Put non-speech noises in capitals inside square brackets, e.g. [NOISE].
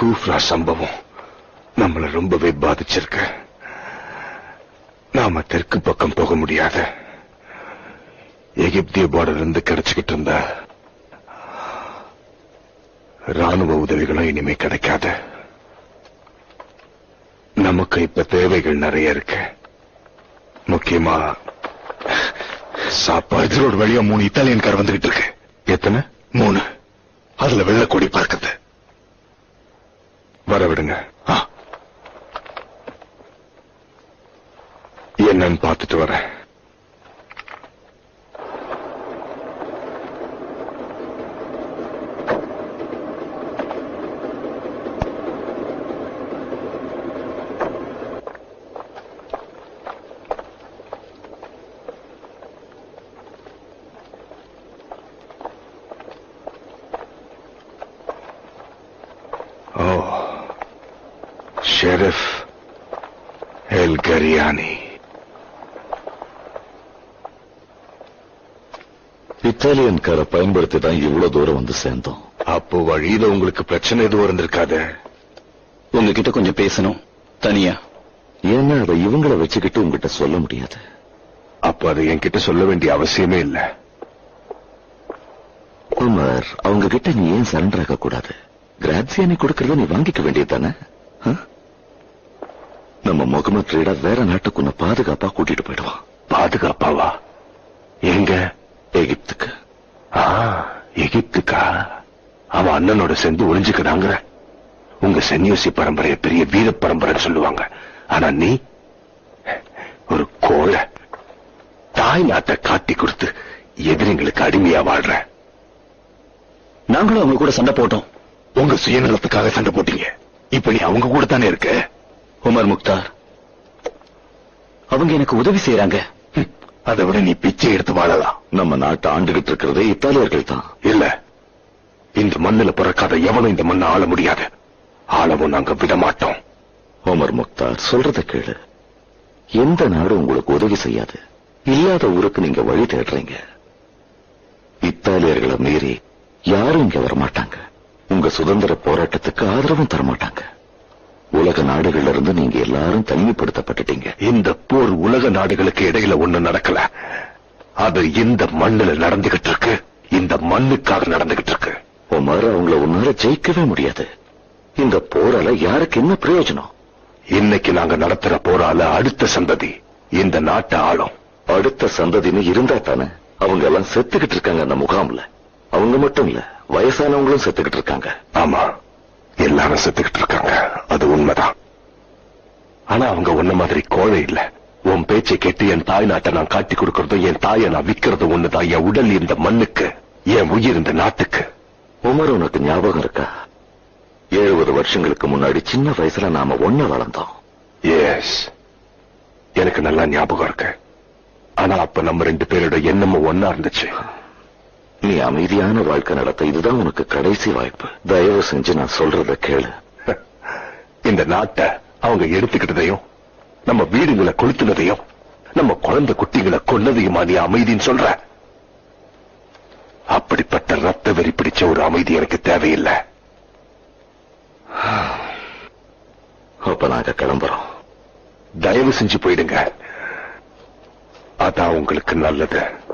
கூஃப்ரா சம்பவம் நம்மள ரொம்பவே பாதிச்சிருக்கு. நாம தெற்கு பக்கம் போக முடியாது. எகிப்திய பார்டர் இருந்து கிடைச்சுக்கிட்டு இருந்த ராணுவ உதவிகளும் இனிமே கிடைக்காது. நமக்கு இப்ப தேவைகள் நிறைய இருக்கு. முக்கியமா சாப்பாடு. ரோடு வழியா மூணு இத்தாலியன் கார் வந்துகிட்டு இருக்கு. எத்தனை? மூணு. அதுல வெள்ளை கொடி பார்க்குது வர விடுங்க என்னன்னு பார்த்துட்டு வரேன். ஷெரீஃப் எல் கரியானி இத்தாலியன் காரை பயன்படுத்தி தான் இவ்வளவு தூரம் வந்து சேர்ந்தோம் அப்போ வழியில உங்களுக்கு பிரச்சனை எதுவும் இருந்திருக்காது உங்ககிட்ட கொஞ்சம் பேசணும் தனியா ஏன்னா அதை இவங்கள வச்சுக்கிட்டு உங்ககிட்ட சொல்ல முடியாது அப்ப அது என்கிட்ட சொல்ல வேண்டிய அவசியமே இல்ல உமர் அவங்க கிட்ட நீ ஏன் சரண்டர் ஆக கூடாது கிராட்சியானி கொடுக்கறத நீ வாங்கிக்க வேண்டியது தானே நம்ம முகமது ரீடா வேற நாட்டுக்கு உன்னை பாதுகாப்பா கூட்டிட்டு போயிடுவான். பாதுகாப்பாவா? எங்க? எகிப்துக்கு. ஆ எகிப்துக்கா? அவன் அண்ணனோட சேர்ந்து ஒளிஞ்சுக்கிறாங்க உங்க சென்யூசி பரம்பரைய பெரிய வீர பரம்பரைன்னு சொல்லுவாங்க. ஆனா நீ ஒரு கோழை. தாய் நாட்டை காட்டி கொடுத்து எதிரிங்களுக்கு அடிமையா வாழ்ற. நாங்களும் அவங்க கூட சண்டை போட்டோம். உங்க சுயநலத்துக்காக சண்டை போட்டீங்க. இப்ப நீ அவங்க கூட தானே இருக்க? உமர் முக்தார். அவங்க எனக்கு உதவி செய்யறாங்க அதை விட நீ பிச்சை எடுத்து வாழலாம். நம்ம நாட்டை ஆண்டுகிட்டு இருக்கிறதே இத்தாலியர்கள் தான். இல்ல. இந்த மண்ணுல பிறக்காத எவனும் இந்த மண்ணை ஆள முடியாது. ஆளவும் நாங்க விட மாட்டோம். முக்தார் சொல்றத கேளு. எந்த நாடு உங்களுக்கு உதவி செய்யாது? இல்லாத ஊருக்கு நீங்க வழி தேடுறீங்க. இத்தாலியர்களை மீறி யாரும் இங்க வரமாட்டாங்க. உங்க சுதந்திர போராட்டத்துக்கு ஆதரவும் தரமாட்டாங்க. உலக நாடுகள்ல இருந்து நீங்க எல்லாரும் தனிமைப்படுத்தப்பட்டுட்டீங்க. இந்த போர் உலக நாடுகளுக்கு இடையில ஒண்ணு நடக்கல. அது இந்த மண்ணுல நடந்துகிட்டு இருக்கு. இந்த மண்ணுக்காக நடந்துகிட்டு இருக்கு. உமர் அவங்கள உன்னால ஜெயிக்கவே முடியாது. இந்த போரால யாருக்கு என்ன பிரயோஜனம்? இன்னைக்கு நாங்க நடத்துற போரால அடுத்த சந்ததி இந்த நாட்டை ஆளும். அடுத்த சந்ததின்னு இருந்தா தானே அவங்க எல்லாம் செத்துக்கிட்டு இருக்காங்க அந்த முகாம்ல. அவங்க மட்டும் இல்ல வயசானவங்களும் செத்துக்கிட்டு இருக்காங்க. ஆமா. எல்லாரும் செத்துக்கிட்டு இருக்காங்க அது உண்மைதான். ஆனா அவங்க உன்ன மாதிரி கோழை இல்ல. உன் பேச்சை கேட்டு என் தாய் நாட்டை நான் காட்டி கொடுக்கறதும் என் தாயை நான் விக்கிறதும் ஒண்ணுதான். என் உடல் இந்த மண்ணுக்கு என் உயிர் இந்த நாட்டுக்கு. உமர் உனக்கு ஞாபகம் இருக்கா? எழுபது வருஷங்களுக்கு முன்னாடி சின்ன வயசுல நாம ஒண்ணு வளர்ந்தோம். எஸ் எனக்கு நல்லா ஞாபகம் இருக்கு. ஆனா அப்ப நம்ம ரெண்டு பேரோட எண்ணமும் ஒன்னா இருந்துச்சு. நீ அமைதியான வாழ்க்கை நடத்த இதுதான் உனக்கு கடைசி வாய்ப்பு. தயவு செஞ்சு நான் சொல்றத கேளு. [LAUGHS] இந்த நாட்டை அவங்க எடுத்துக்கிட்டதையும் நம்ம வீடுகளை கொளுத்துனதையும் நம்ம குழந்தை குட்டிகளை கொன்னதையுமா நீ அமைதின்னு சொல்ற? அப்படிப்பட்ட ரத்த வெறி பிடிச்ச ஒரு அமைதி எனக்கு தேவையில்லை. [SIGHS] அப்ப நாங்க கிளம்புறோம். தயவு செஞ்சு போயிடுங்க. அதான் உங்களுக்கு நல்லது.